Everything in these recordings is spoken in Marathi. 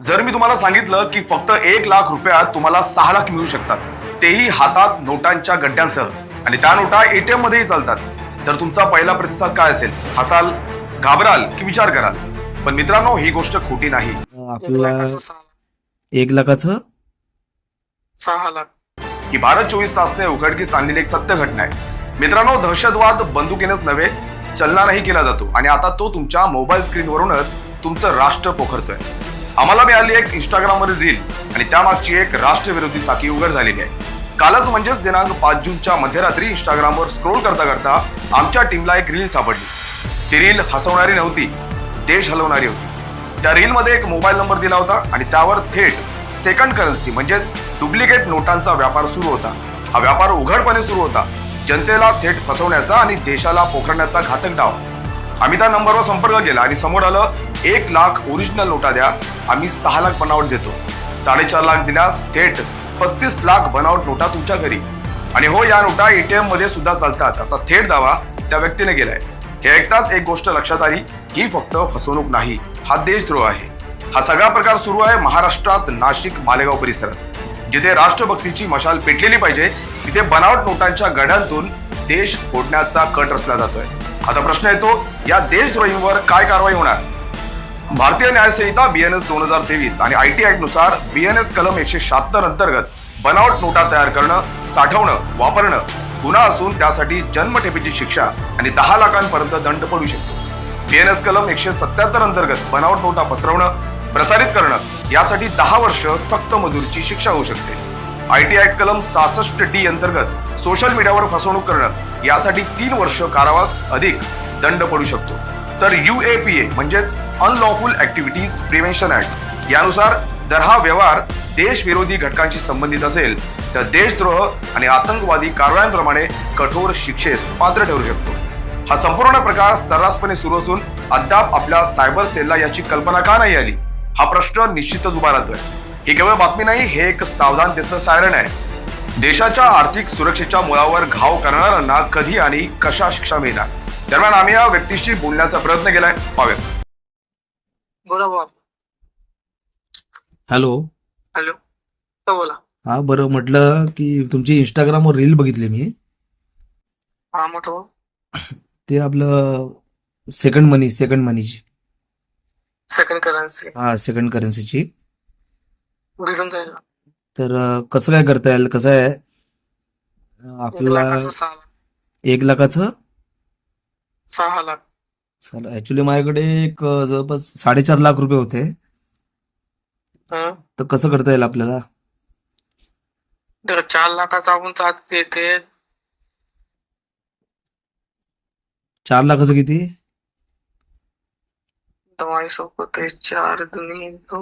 जर मी तुम्हाला सांगितलं की फक्त एक लाख रुपयात तुम्हाला सहा लाख मिळू शकतात तेही हातात नोटांच्या गड्ड्यांसह. आणि त्या नोटा एटीएम मध्येही चालतात. तर तुमचा पहिला प्रतिसाद काय असेल? हसाल घाबराल की विचार कराल? पण मित्रांनो ही गोष्ट खोटी नाही. आपल्याला एक लाखाचं? सहा लाख. ही भारत चोवीस तासने उघडकीस आणलेली एक सत्य घटना आहे. मित्रांनो दहशतवाद बंदुकीनेच नव्हे चलनानही केला जातो. आणि आता तो तुमच्या मोबाईल स्क्रीनवरूनच तुमचं राष्ट्र पोखरतोय. आम्हाला मिळाली एक इंस्टाग्रामवरील रील आणि त्यामागची एक राष्ट्रविरोधी साखी उघड झालेली आहे. कालच म्हणजेच दिनांक पाच जूनच्या मध्यरात्री इंस्टाग्रामवर स्क्रोल करता करता आमच्या टीमला एक रील सापडली. ती रील हसवणारी नव्हती देश हलवणारी होती. त्या रीलमध्ये एक मोबाईल नंबर दिला होता आणि त्यावर थेट सेकंड करन्सी म्हणजेच डुप्लिकेट नोटांचा व्यापार सुरू होता. हा व्यापार उघडपणे सुरू होता. जनतेला थेट फसवण्याचा आणि देशाला पोखरण्याचा घातक डाव. आम्ही त्या नंबरवर संपर्क केला आणि समोर आलं एक लाख ओरिजिनल नोटा द्या आम्ही सहा लाख बनावट देतो. साडेचार लाख दिल्यास थेट पस्तीस लाख बनावट नोटा तुमच्या घरी. आणि हो या नोटा एटीएममध्ये सुद्धा चालतात. असा थेट दावा त्या व्यक्तीने केलाय. हे ऐकताच एक गोष्ट लक्षात आली ही फक्त फसवणूक नाही हा देशद्रोह आहे. हा सगळा प्रकार सुरू आहे महाराष्ट्रात नाशिक मालेगाव परिसरात. जिथे राष्ट्रभक्तीची मशाल पेटलेली पाहिजे तिथे बनावट नोटांच्या गड्यांतून देश फोडण्याचा कट रचला जातोय. आता प्रश्न येतो या देशद्रोहींवर काय कारवाई होणार? भारतीय न्यायसंहिता बी एन बीएनएस दोन हजार तेवीस आणि आय टी ऍक्टनुसार बीएनएस कलम एकशे शहात्तर अंतर्गत बनावट नोटा तयार करणं साठवणं वापरणं गुन्हा असून त्यासाठी जन्मठेपेची शिक्षा आणि दहा लाखांपर्यंत दंड पडू शकतो. बीएनएस कलम एकशे सत्याहत्तर अंतर्गत बनावट नोटा पसरवणं प्रसारित करणं यासाठी दहा वर्ष सक्त मजुरीची शिक्षा होऊ शकते. आय टी ऍक्ट कलम सहासष्ट डी अंतर्गत सोशल मीडियावर फसवणूक करणं यासाठी तीन वर्ष कारावास अधिक दंड पडू शकतो. तर यू ए पी ए म्हणजेच अनलॉफुल ऍक्टिव्हिटीज प्रिव्हेन्शन ऍक्ट यानुसार जर हा व्यवहार देशविरोधी घटकांशी संबंधित असेल तर देशद्रोह आणि आतंकवादी कारवायांप्रमाणे कठोर शिक्षेस पात्र ठरू शकतो. हा संपूर्ण प्रकार सर्रासपणे सुरू असून अद्याप आपल्या सायबर सेलला याची कल्पना का नाही आली? हा प्रश्न निश्चितच उभा राहतोय. ही केवळ बातमी नाही हे एक सावधानतेचं सायरण आहे. देशाच्या आर्थिक सुरक्षेच्या मुळावर घाव करणाऱ्यांना कधी आणि कशा शिक्षा मिळणार? दरम्यान आम्ही या व्यक्तीशी बोलण्याचा प्रयत्न केलाय. पाहूयात बोला बोला हॅलो. हॅलो. तो बोला. हा बरं म्हटलं की तुमची इंस्टाग्रामवर रील बघितली मी. हा मोठं. ते आपलं सेकंड मनी सेकंड मनीची सेकंड करन्सी हा सेकंड करन्सीची भेटून जाईल तर अं, कसं काय करता येईल? कसं आहे? अं, एक आपल्याला लाखाचं सहा लाख. एक लाखाचं? सहा लाख. चालेल ऍक्च्युली माझ्याकडे एक जवळपास साडेचार लाख रुपये होते. हं. तर कसं करता येईल आपल्याला? तर चार लाखाचा आपण चाक येते चार लाखाचं किती? सोबत आहे चार दुनी दो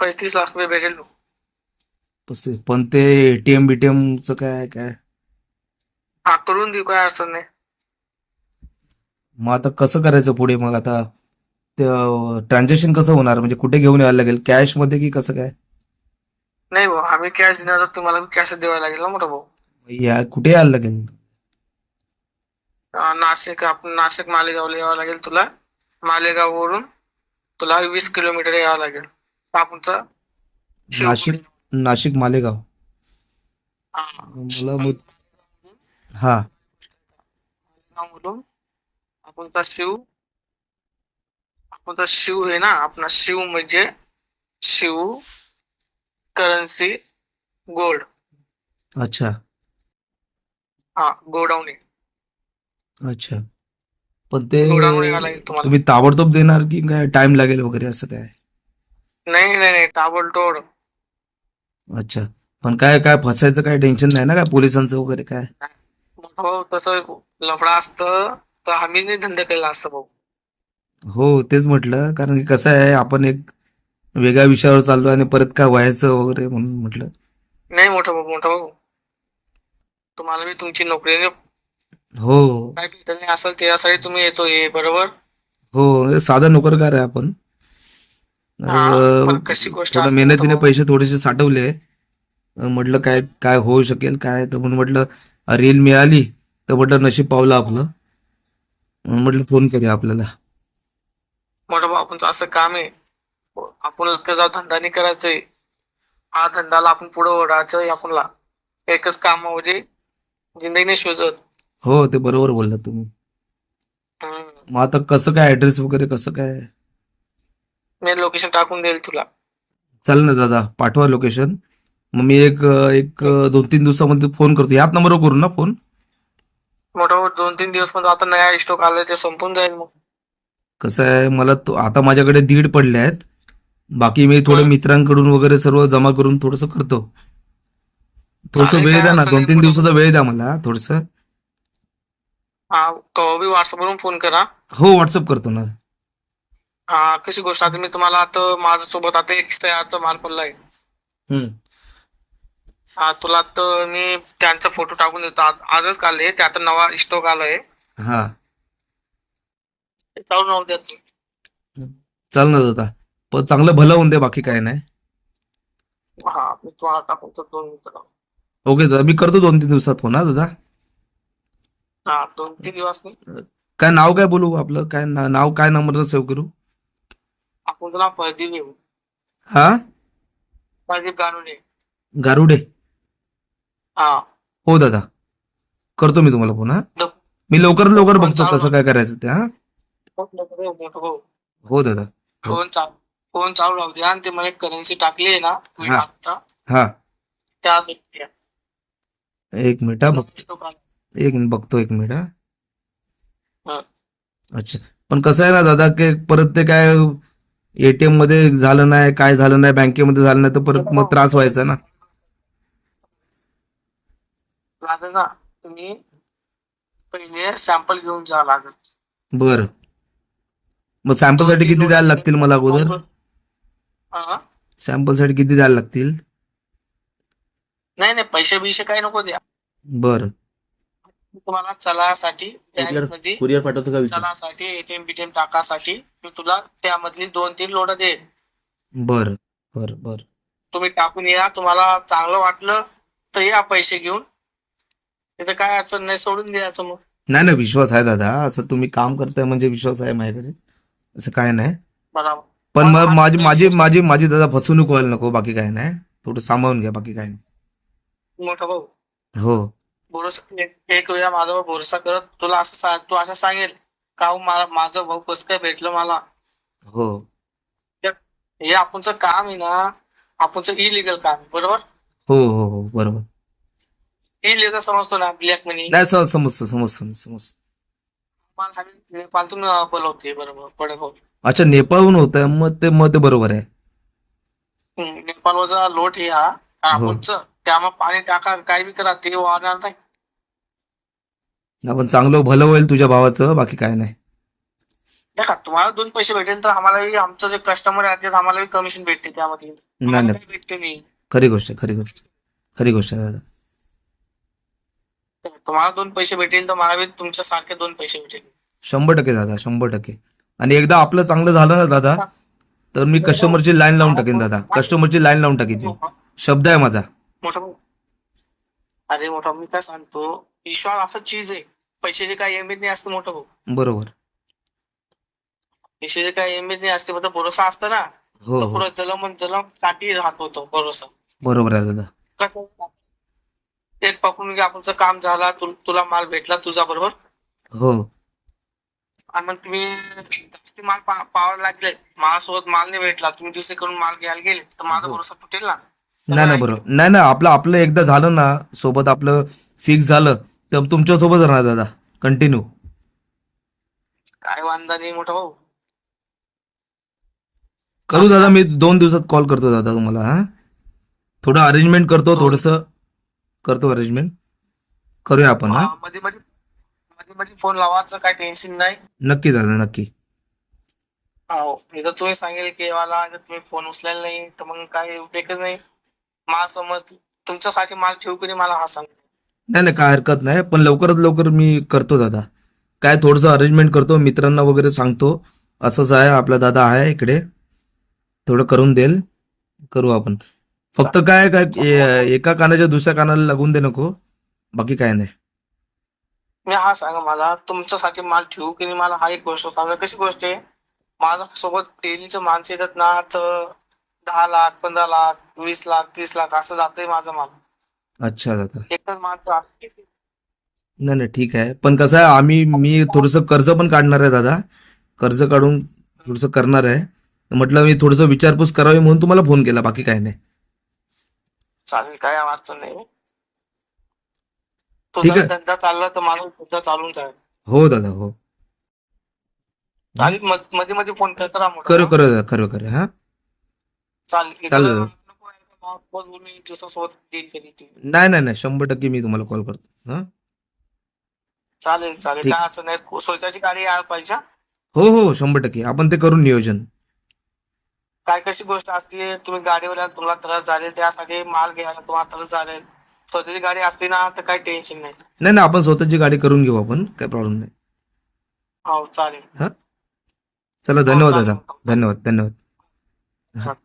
पैतीस लाख रुपये भेटेल. पस्तीस. पण ते एटीएम बीटीएमचं काय काय? हा करून देऊ काय अडचण नाही. मग आता कसं करायचं पुढे? मग आता ते ट्रान्झॅक्शन कसं होणार? म्हणजे कुठे घेऊन यायला लागेल? कॅशमध्ये की कसं काय? नाही भाऊ आम्ही कॅश देणार तर तुम्हाला कॅश द्यावा लागेल ना मोठा भाऊ. या कुठे यायला लागेल? अं, नाशिक आपण नाशिक मालेगावला यावं लागेल तुला. मालेगाववरून तुला वीस किलोमीटर यावं लागेल. आपणचा नाशिक नाशिक मालेगाव. मला मग हा. आपणचा शिव. आपणचा शिव आहे ना. आपला शिव म्हणजे शिव करन्सी गोल्ड अच्छा. हा गोडाऊन अच्छा. पण ते तुम्ही ताबडतोब देणार की काय टाइम लागेल वगैरे असं काय? नाही नाही नाही. ताबडतोड अच्छा. पण काय काय फसायचं काय टेन्शन नाही ना? काय पोलिसांचं वगैरे काय? हो तसं लफडा असतं. तर आम्हीच नाही धंदा केला असतं भाऊ. हो तेच म्हटलं. कारण की कसं आहे आपण एक वेगळ्या विषयावर चाललो आणि परत काय व्हायचं वगैरे म्हणून म्हटलं. नाही मोठा भाऊ मोठा भाऊ. तुम्हाला मी तुमची नोकरी हो. काय भेटत नाही असेल त्यासाठी तुम्ही येतो हे बरोबर? हो साधा नोकरकार आहे आपण. हा, अं, पण कशी गोष्ट थोडं असते मेहनतीने पैसे थोडेसे साठवले. अं, म्हटलं काय काय होऊ शकेल काय? तर म्हणून म्हटलं रील मिळाली. तर म्हटलं नशीब पावलं आपलं. म्हटलं फोन करूया आपल्याला. मोठा भाऊ आपणचं असं काम आहे. आपण जाऊ धंदा नाही करायचंय. हा धंदाला आपण पुढे ओढायचं आपणला. एकच कामामध्ये जिंदगी नाही शोधत. हो ते बरोबर बोलला तुम्ही. मग आता कसं काय ऍड्रेस वगैरे कसं काय? मी लोकेशन टाकून देईल तुला. चाल ना दादा पाठवा लोकेशन मग मी एक एक दोन तीन दिवसामध्ये फोन करतो. ह्याच नंबरवर करू ना फोन मोठा दोन तीन दिवसमध्ये आता नया स्टॉक आलाय ते संपून जाईल मग. कसं आहे मला तो आता माझ्याकडे दीड पडले आहेत. बाकी मी थोडं. मित्रांकडून वगैरे सर्व जमा करून थोडस करतो. थोडस चालेल, वेळ काय द्या ना अडचण दोन नाही, तीन पुढे- दिवसाचा वेळ द्या मला थोडस. हा कवा बी व्हॉट्सअप वरून फोन करा. हो व्हॉट्सअप करतो ना. हा कशी गोष्ट आता मी तुम्हाला आता माझ्या सोबत आता एक तयारचा माल पडलाय. हम्म. हा तुला तर मी त्यांचा फोटो टाकून देतो. आज- आजच काढले ते आता नवा स्टॉक आलाय हा. ते चालू. चाल ना दादा. पण चांगलं भलं होऊन दे बाकी काय नाही. हा मी तुम्हाला टाकून तर दोन मिनिटं. ओके दादा. मी करतो दोन तीन दिवसात फोन हा दादा. हा दोन तीन दिवस नाही. काय नाव काय बोलू आपलं? काय ना- नाव काय नंबर सेव्ह करू? आपण तुला हा? गानुडे गारुडे. हा. हो दादा. करतो मी तुम्हाला फोन हा. मी लवकरात लवकर फोन बघतो कसं काय करायचं ते हा. मोठं भाऊ हो दादा. फोन चालू फोन चालू राहू द्या. आणि ते मला करन्सी टाकली आहे ना हा. टाकता हा. त्या. एक मिनिट हा. बघ तो काढ. एक मिनिट बघतो एक मिनिट हा. हा. अच्छा. पण कसं आहे ना दादा की परत ते काय एटीएममध्ये झालं नाही काय झालं नाही बँकेमध्ये झालं नाही तर परत मग त्रास व्हायचा ना. लागेल ना. तुम्ही पहिले सॅम्पल घेऊन जा लागत बर. मग सॅम्पलसाठी किती द्यायला लागतील मला अगोदर? हा? सॅम्पलसाठी किती द्यायला लागतील? नाही नाही पैसे बिशे काही नको द्या. बर. तुम्हाला चलासाठी मध्ये कुरिअर पाठवतो का चलासाठी एटीएम बीटीएम टाकासाठी मी तुला त्यामधली दोन तीन लोड देईल बर बर बर. तुम्ही टाकून या तुम्हाला चांगलं वाटलं तर या पैसे घेऊन. तिथं काय अडचण नाही सोडून द्यायचं मग. नाही ना विश्वास आहे दादा. असं तुम्ही काम करताय म्हणजे विश्वास आहे माझ्याकडे. असं काय नाही. पण मग माझी माझी माझी माझी दादा फसवणूक व्हायला नको बाकी काय नाही. थोडं सांभाळून घ्या बाकी काय नाही. मोठा भाऊ. हो. भरोसा एक- एक वेळा माझ्यावर भरोसा करत तुला असं सांग तू असं सांगेल का हो मला माझं भाऊ कसं काय भेटलं मला? हो. हे आपणचं काम आहे ना आपणचं इलिगल काम आहे, बरोबर? हो हो हो बरोबर. इलिगल समजतो ना ब्लॅक मनी नाही सर समजतं समजतं समजतं. नेपाळतून बोलवते बरोबर पडे भाऊ अच्छा नेपाळहून होत मग ते मग ते बरोबर आहे. नेपाळवरचा लोट हे हा आपणचं त्यामुळे पाणी टाका काही बी करा ते वाढणार नाही. नाही, पण चांगलं भलं होईल तुझ्या भावाचं बाकी काय नाही. का तुम्हाला दोन पैसे भेटेल तर आम्हाला आमचं जे कस्टमर आहे ते आम्हाला कमिशन भेटते त्यामध्ये. भेटते नाही खरी गोष्ट खरी गोष्ट खरी गोष्ट आहे दादा. तुम्हाला दोन पैसे भेटेल तर मला बी तुमच्या सारखे दोन पैसे भेटेल शंभर टक्के दादा शंभर टक्के. आणि एकदा आपलं चांगलं झालं ना दादा तर मी कस्टमरची लाईन लावून टाकेन दादा. कस्टमरची लाईन लावून टाकेन मी. शब्द आहे माझा. मोठा अरे मोठा मी काय सांगतो? विश्वास असं चीज आहे. पैशाचे काही अहमियत नाही असतं मोठं भाऊ. बरोबर. पैशाचे काही अहमियत नाही असते फक्त भरोसा असतं ना. हो हो. जलम जलम काठी राहत होतो भरोसा. बरोबर आहे दादा. कसं एक घ्या आपणचं काम झाला तु- तुला माल भेटला तुझा बरोबर. हो. आणि मग तुम्ही जास्ती माल पा- पावायला लागले माझ्यासोबत माल नाही भेटला तुम्ही दुसरीकडून माल घ्यायला गेले तर माझा हो. भरोसा तुटेल ना? नाही ना बरोबर. नाही ना आपलं आपलं एकदा झालं ना सोबत आपलं फिक्स झालं तर तुमच्यासोबत राहणार दादा कंटिन्यू काय वांदा नाही मोठा भाऊ. करू दादा मी दोन दिवसात कॉल करतो दादा तुम्हाला हा? थोडं अरेंजमेंट करतो हो. थोडस करतो अरेंजमेंट करूया आपण हा? मध्ये मध्ये मध्ये मध्ये फोन लावायचं काय टेन्शन नाही. नक्की दादा नक्की. हो तुम्ही सांगेल की मला जर तुम्ही फोन उचलायला नाही तर मग काय उपयोगच नाही. मला समज तुमच्यासाठी माल ठेवू की नाही मला हा सांग. नाही नाही काय हरकत नाही पण लवकरात लवकर मी करतो दादा. काय थोडंसं अरेंजमेंट करतो मित्रांना वगैरे सांगतो. असंच आहे आपला दादा आहे इकडे. थोडं करून देईल. करू आपण. फक्त काय काय एका कानाच्या दुसऱ्या कानाला लागून दे नको. बाकी काय नाही. मी हा सांगा मला तुमच्यासाठी माल ठेवू की नाही मला हा एक गोष्ट सांगा. कशी गोष्ट आहे? माझ्या सोबत डेलीचे माणसं येतात ना तर दहा लाख पंधरा लाख वीस लाख तीस लाख असं जातंय माझं माल. अच्छा दादा. एकच माणसं नाही नाही ठीक आहे. पण कसं आहे आम्ही मी थोडंसं कर्ज पण काढणार आहे दादा. कर्ज काढून थोडंसं करणार आहे. म्हटलं मी थोडंसं विचारपूस करावी म्हणून तुम्हाला फोन केला बाकी काय नाही. चालेल काय अडचण नाही ठीक तुझा आहे. धंदा चालला तर मला सुद्धा चालून जाईल हो दादा हो चालेल मध- मध्ये मध्ये फोन करत राहा मोठा. करू करू दादा करू करू हा चालेल चालेल. इकडं नको आहे का मग बोलून मी तुझ्यासोबत deal करीन ती. नाही नाही नाही शंभर टक्के मी तुम्हाला कॉल करतो हा चालेल चालेल ठीक. काय अडचण नाही स्वतःची गाडी यायला पाहिजे हा. हो हो शंभर टक्के आपण ते करून नियोजन काय कशी गोष्ट असते तुम्ही गाडीवर तुम्हाला त्रास झाले त्यासाठी माल घ्यायला तुम्हाला त्रास झाले. स्वतःची गाडी असते ना तर काही टेन्शन नाही. नाही नाही आपण स्वतःची गाडी करून घेऊ आपण काय प्रॉब्लेम नाही. हो चालेल. चला धन्यवाद चालेल. दादा. धन्यवाद धन्यवाद. चालेल.